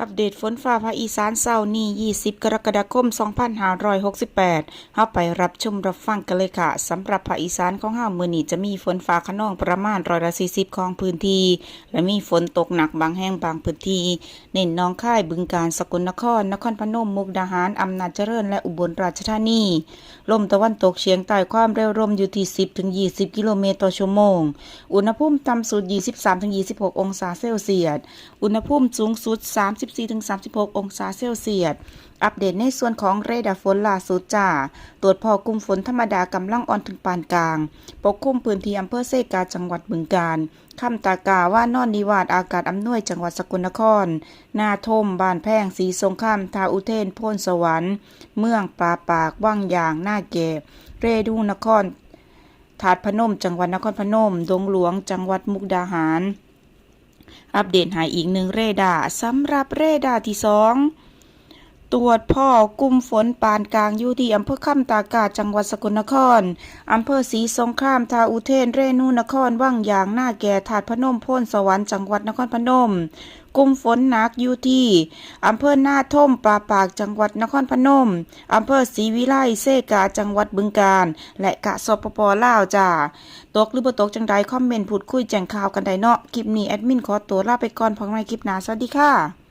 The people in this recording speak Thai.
อัปเดตฝนฟ้าภาคอีสานเศร้านี้ 20 กรกฎาคม 2568เฮาไปรับชมรับฟังกันเลยค่ะ สำหรับภาคอีสานของเฮามื้อนี้จะมีฝนฟ้าขนองประมาณร้อยละ40 ของพื้นที่ และมีฝนตกหนักบางแห่งบางพื้นที่ เน้นหน้องค่ายบึงกาฬสกลนคร นครพนม มุกดาหาร อำนาจเจริญ และอุบลราชธานี ลมตะวันตกเฉียงใต้ความเร็วลมอยู่ที่ 10-20 กิโลเมตรต่อชั่วโมง อุณหภูมิต่ำสุด 23-26 องศาเซลเซียส อุณหภูมิสูงสุด34-36 องศาเซลเซียส อัปเดตในส่วนของเรดาร์ฝนล่าสุดจ้า ตรวจพอกลุ่มฝนธรรมดากำลังอ่อนถึงปานกลาง ปกคลุมพื้นที่อำเภอเซกาจังหวัดบึงกาฬคำตากาว่านอนนิวาดอากาศอำนวยจังหวัดสกลนคร นาทมบ้านแพงสีสงครามทาอุเทนโพนสวรรค์ เมืองปลาปากว่างยางหน้าเก็บเรดูนครถาดพนม จังหวัดนครพนม ดงหลวง จังหวัดมุกดาหาร อัปเดตหายอีกหนึ่งเรดาร์สำหรับเรดาร์ที่สอง ตรวจพ่อกลุ่มฝนปานกลางอยู่ที่อำเภอคำตากาจังหวัดสกลนครอำเภอศรีสงครามทาอุเทนเรนูนครว่างยางหน้าแก่ถาดพนมพ้นสวรรค์จังหวัดนครพนมกลุ่มฝนหนักอยู่ที่อำเภอหน้าท่มปลาปากจังหวัดนครพนมอำเภอศรีวิไลเซกาจังหวัดบึงกาฬและกะสปปลาวจ้าตกหรือบ่ตกจังใดคอมเมนต์พูดคุยแจ้งข่าวกันได้เนาะคลิปนี้แอดมินขอตัวลาไปก่อนพบกันใหม่คลิปหน้าสวัสดีค่ะ